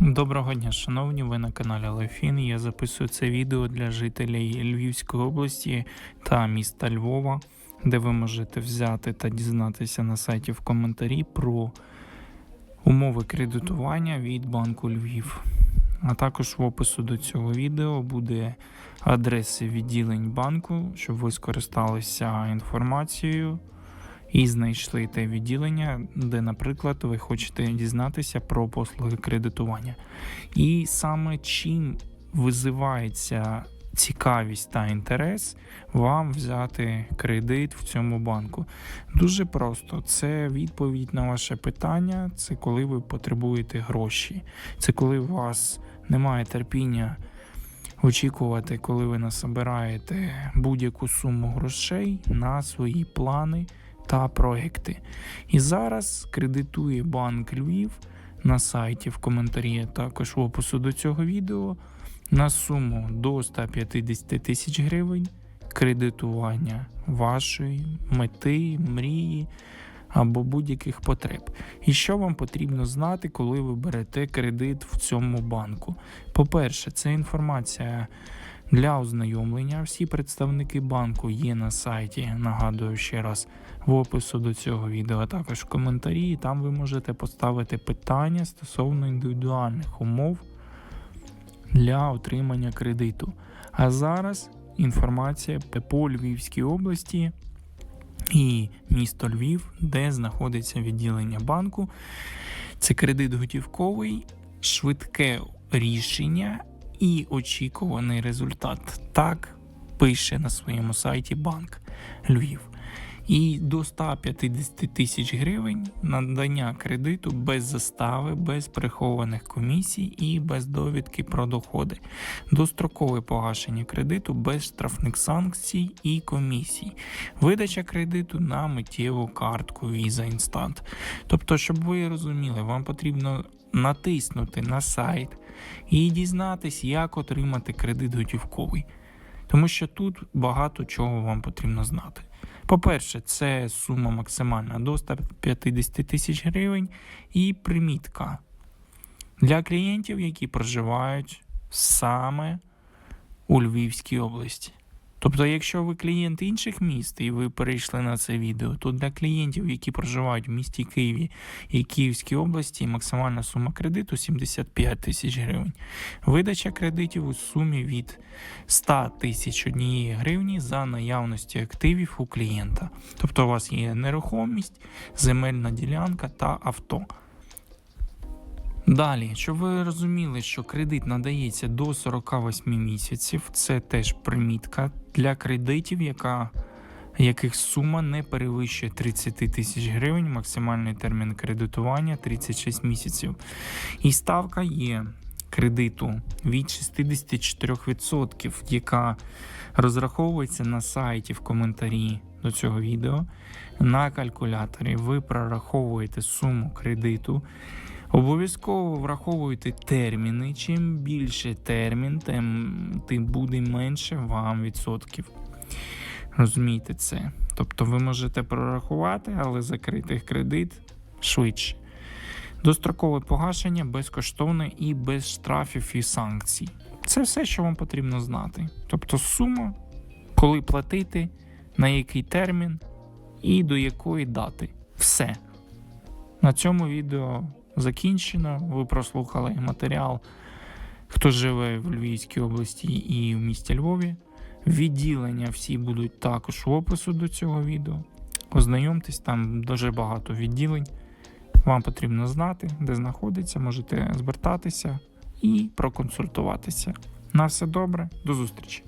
Доброго дня, шановні, ви на каналі Лефін. Я записую це відео для жителів Львівської області та міста Львова, де ви можете взяти та дізнатися на сайті в коментарі про умови кредитування від банку Львів. А також в опису до цього відео буде адреси відділень банку, щоб ви скористалися інформацією і знайшли те відділення, де, наприклад, ви хочете дізнатися про послуги кредитування. І саме чим визивається цікавість та інтерес вам взяти кредит в цьому банку. Дуже просто. Це відповідь на ваше питання, це коли ви потребуєте гроші, це коли у вас немає терпіння. Очікувати, коли ви насобираєте будь-яку суму грошей на свої плани та проекти. І зараз кредитує банк Львів на сайті в коментарі, також в опису до цього відео на суму до 150 тисяч гривень кредитування вашої мети, мрії або будь-яких потреб. І що вам потрібно знати, коли ви берете кредит в цьому банку? По-перше, це інформація для ознайомлення. Всі представники банку є на сайті. Нагадую ще раз в опису до цього відео, а також в коментарі. І Там ви можете поставити питання стосовно індивідуальних умов для отримання кредиту. А зараз інформація по Львівській області і місто Львів, де знаходиться відділення банку. Це кредит готівковий, швидке рішення і очікуваний результат. Так пише на своєму сайті банк Львів. І до 150 тисяч гривень надання кредиту без застави, без прихованих комісій і без довідки про доходи, дострокове погашення кредиту без штрафних санкцій і комісій, видача кредиту на миттєву картку Visa Instant. Тобто, щоб ви розуміли, вам потрібно натиснути на сайт і дізнатись, як отримати кредит готівковий. Тому що тут багато чого вам потрібно знати. По-перше, це сума максимальна до 150 тисяч гривень і примітка для клієнтів, які проживають саме у Львівській області. Тобто, якщо ви клієнт інших міст і ви перейшли на це відео, то для клієнтів, які проживають в місті Києві і Київській області, максимальна сума кредиту 75 тисяч гривень. Видача кредитів у сумі від 100 тисяч однієї гривні за наявності активів у клієнта. Тобто у вас є нерухомість, земельна ділянка та авто. Далі, щоб ви розуміли, що кредит надається до 48 місяців, це теж примітка для кредитів, яка, яких сума не перевищує 30 тисяч гривень, максимальний термін кредитування 36 місяців. І ставка є кредиту від 64%, яка розраховується на сайті в коментарі до цього відео. На калькуляторі ви прораховуєте суму кредиту. Обов'язково враховуйте терміни. Чим більше термін, тим, тим буде менше вам відсотків. Розумієте це? Тобто ви можете прорахувати, але закрити кредит швидше. Дострокове погашення безкоштовне і без штрафів і санкцій. Це все, що вам потрібно знати. Тобто сума, коли платити, на який термін і до якої дати. Все. На цьому відео закінчено. Ви прослухали матеріал, хто живе в Львівській області і в місті Львові. Відділення всі будуть також в опису до цього відео. Ознайомтесь, там дуже багато відділень. Вам потрібно знати, де знаходиться, можете звертатися і проконсультуватися. На все добре, до зустрічі!